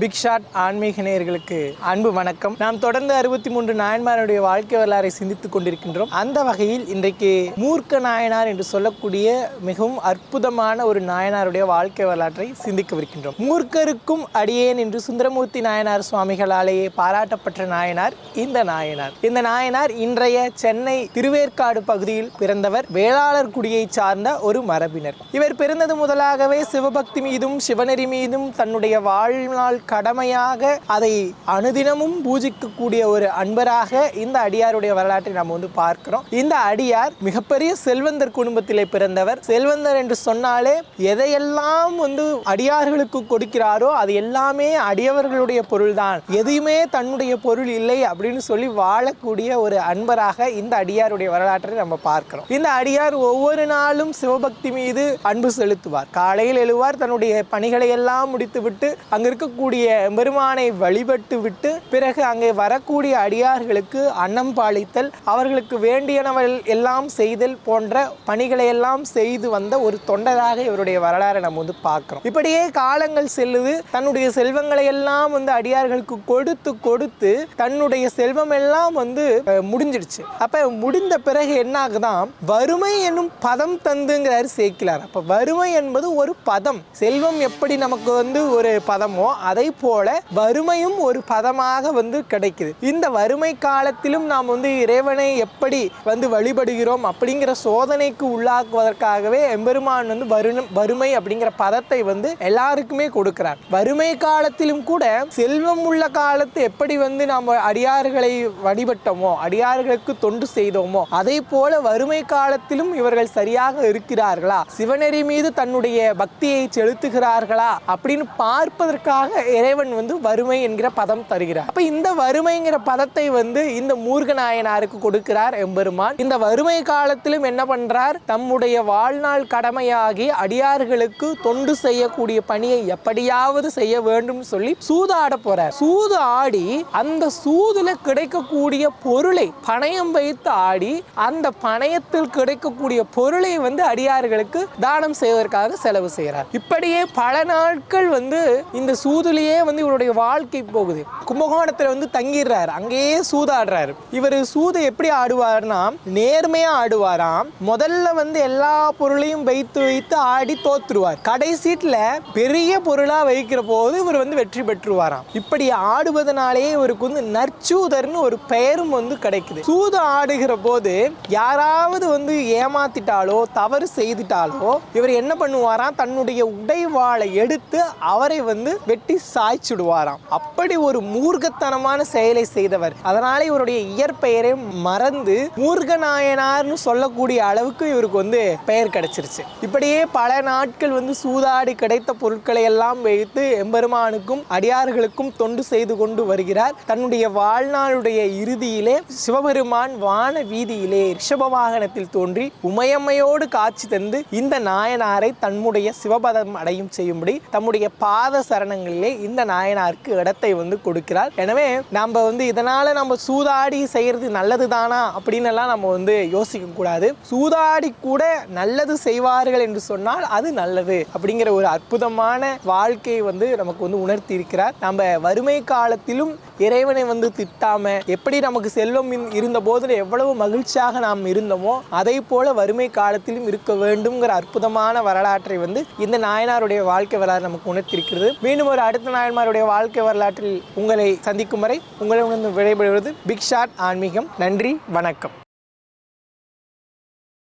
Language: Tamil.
பிக் ஷாட் ஆன்மீக நேயர்களுக்கு அன்பு வணக்கம். நாம் தொடர்ந்து அறுபத்தி மூன்று நாயன்மாருடைய வாழ்க்கை வரலாறை சிந்தித்துக் கொண்டிருக்கின்றோம். அந்த வகையில் இன்றைக்கு மூர்க்க நாயனார் என்று சொல்லக்கூடிய மிகவும் அற்புதமான ஒரு நாயனாருடைய வாழ்க்கை வரலாற்றை சிந்திக்கவிருக்கின்றோம். மூர்க்கருக்கும் அடியேன் என்று சுந்தரமூர்த்தி நாயனார் சுவாமிகளாலேயே பாராட்டப்பட்ட நாயனார் இந்த நாயனார். இந்த நாயனார் இன்றைய சென்னை திருவேற்காடு பகுதியில் பிறந்தவர் வேளாளர் குடியை சார்ந்த ஒரு மரபினர். இவர் பிறந்தது முதலாகவே சிவபக்தி மீதும் சிவநெறி மீதும் தன்னுடைய வாழ்நாள் கடமையாக அதை அனுதினமும் பூஜிக்கக்கூடிய ஒரு அன்பராக இந்த அடியாருடைய வரலாற்றை நாம் வந்து பார்க்கிறோம். இந்த அடியார் மிகப்பெரிய செல்வந்தர் குடும்பத்திலே பிறந்தவர். செல்வந்தர் என்று சொன்னாலே எதையெல்லாம் வந்து அடியார்களுக்கு கொடுக்கிறாரோ அது எல்லாமே அடியவர்களுடைய பொருள்தான். எதையுமே தன்னுடைய பொருள் இல்லை அப்படின்னு சொல்லி வாழக்கூடிய ஒரு அன்பராக இந்த அடியாருடைய வரலாற்றை நம்ம பார்க்கிறோம். இந்த அடியார் ஒவ்வொரு நாளும் சிவபக்தி மீது அன்பு செலுத்துவார். காலையில் எழுவார் தன்னுடைய பணிகளை எல்லாம் முடித்துவிட்டு அங்க இருக்கக்கூடிய பெருமானை வழிபட்டு விட்டு பிறகு அங்கே வரக்கூடிய அடியார்களுக்கு அன்னம் பாலித்தல் அவர்களுக்கு வேண்டியனவள் எல்லாம் செய்தல் போன்ற பணிகளை எல்லாம் செய்து வந்த ஒரு தொண்டராக இவருடைய வரலாறை நம்ம வந்து பார்க்குறோம். இப்படியே காலங்கள் செல்லுது. தன்னுடைய செல்வங்களை எல்லாம் வந்து அடியார்களுக்கு கொடுத்து கொடுத்து தன்னுடைய செல்வம் எல்லாம் வந்து முடிஞ்சிடுச்சு. அப்ப முடிந்த பிறகு என்ன ஆகுதான் வறுமை என்னும் பதம் தந்துங்கிறாரு சேர்க்கிறார் அப்ப வறுமை என்பது ஒரு பதம். செல்வம் எப்படி நமக்கு வந்து ஒரு பதமோ அதை போல வறுமையும் ஒரு பதமாக வந்து கிடைக்குது. இந்த வறுமை காலத்திலும் நாம் வந்து இறைவனை எப்படி வந்து வழிபடுகிறோம் அப்படிங்கிற சோதனைக்கு உள்ளாக்குவதற்காகவே எம்பெருமான் வந்து வரு வறுமை அப்படிங்கிற பதத்தை வந்து எல்லாருக்குமே கொடுக்கிறார். வறுமை காலத்திலும் கூட செல்வம் உள்ள காலத்து எப்படி வந்து நாம் அடியார்களை வழிபட்டோமோ அடியார்களுக்கு தொண்டு செய்தோமோ அதே போல வறுமை காலத்திலும் இவர்கள் சரியாக இருக்கிறார்களா? சிவநெறி மீது தன்னுடைய பக்தியை செலுத்துகிறார்களா? அப்படின்னு பார்ப்பதற்காக இறைவன் வந்து வறுமை என்கிற பதம் தருகிறார். அப்ப இந்த வறுமைங்கிற பதத்தை வந்து இந்த மூர்கநாயனாருக்கு கொடுக்கிறார் எம்பெருமான். இந்த வறுமை காலத்திலும் என்ன பண்றார்? தம்முடைய வாழ்நாள் கடமையாகி அடியார்களுக்கு தொண்டு செய்யக்கூடிய பணியை எப்படியாவது செய்ய வேண்டும் சொல்லி சூதாட போறார். சூது ஆடி அந்த சூதுல கிடைக்கக்கூடிய பொருளை பணயம் வைத்து ஆடி அந்த பணயத்தில் கிடைக்கக்கூடிய பொருளை வந்து அடியார்களுக்கு தானம் செய்வதற்காக செலவு செய்கிறார். இப்படியே பல நாட்கள் வந்து இந்த சூதுலயே வந்து இவருடைய வாழ்க்கை போகுது. கும்பகோணத்தில் வந்து தங்கிடுறாரு. அங்கேயே சூதாடுறாரு. இவர் சூது எப்படி ஆடுவார்னா நேர்மையா ஆடுவாராம். முதல்ல வந்து எல்லா பொருளையும் வைத்து வைத்து ஆடி தோத்துருவார். கடைசீட்டில் பெரிய பொருளா வைக்கிற போது இவர் வந்து வெற்றி பெற்றுவாராம். இப்படி ஆடுவதனாலேயே இவருக்கு வந்து நற்சூதர்னு ஒரு பெயரும் வந்து கிடைக்குது. சூது ஆடுகிற போது யாராவது வந்து ஏமாத்திட்டாலோ தவறு செய்துட்டாலோ இவர் என்ன பண்ணுவாராம்? தன்னுடைய உடைவாளை எடுத்து அவரை வந்து வெட்டி சாய்ச்சிடுவாராம். அப்படி ஒரு மூர்க்கத்தனமான செயலை செய்தவர். அதனால இவருடைய இயற்பெயரை மறந்து மூர்கநாயனார்னு சொல்லக்கூடிய அளவுக்கு இவருக்கு வந்து பெயர் கிடைச்சிருச்சு. இப்படியே பல நாட்கள் வந்து சூதாடி கிடைத்த பொருட்களை எல்லாம் வைத்து எம்பெருமானுக்கும் அடியார்களுக்கும் தொண்டு செய்து கொண்டு வருகிறார். தன்னுடைய வாழ்நாளுடைய இறுதியிலே சிவபெருமான் வான வீதியிலே ரிஷப வாகனத்தில் தோன்றி உமையம்மையோடு காட்சி தந்து இந்த நாயனாரை தன்னுடைய சிவபதம் அடையும் செய்யும்படி தம்முடைய பாத சரணங்களிலே இந்த நாயனாருக்கு இடத்தை வந்து கொடுக்கிறார். எனவே நம்ம வந்து இதனால நம்ம சூதாடி செய்யறது நல்லது தானா அப்படின்னு எல்லாம் நம்ம வந்து யோசிக்க கூடாது. சூதாடி கூட நல்லது செய்வார்கள் என்று சொன்னால் அது நல்லது அப்படிங்கிற ஒரு அற்புதமான வாழ்க்கையை வந்து நமக்கு வந்து உணர்த்தி இருக்கிறார் நம்ம வறுமை காலத்திலும் இறைவனை வந்து திட்டாம எப்படி நமக்கு செல்வம் இருந்த போதில் எவ்வளவு மகிழ்ச்சியாக நாம் இருந்தோமோ அதை போல வறுமை காலத்திலும் இருக்க வேண்டும்ங்கிற அற்புதமான வரலாற்றை வந்து இந்த நாயனாருடைய வாழ்க்கை வரலாறு நமக்கு உணர்த்திருக்கிறது மீண்டும் ஒரு அடுத்த நாயன்மாருடைய வாழ்க்கை வரலாற்றில் உங்களை சந்திக்கும் வரை உங்களை உணர்ந்து விடைபெறுவது பிக் ஷாட் ஆன்மீகம். நன்றி வணக்கம்.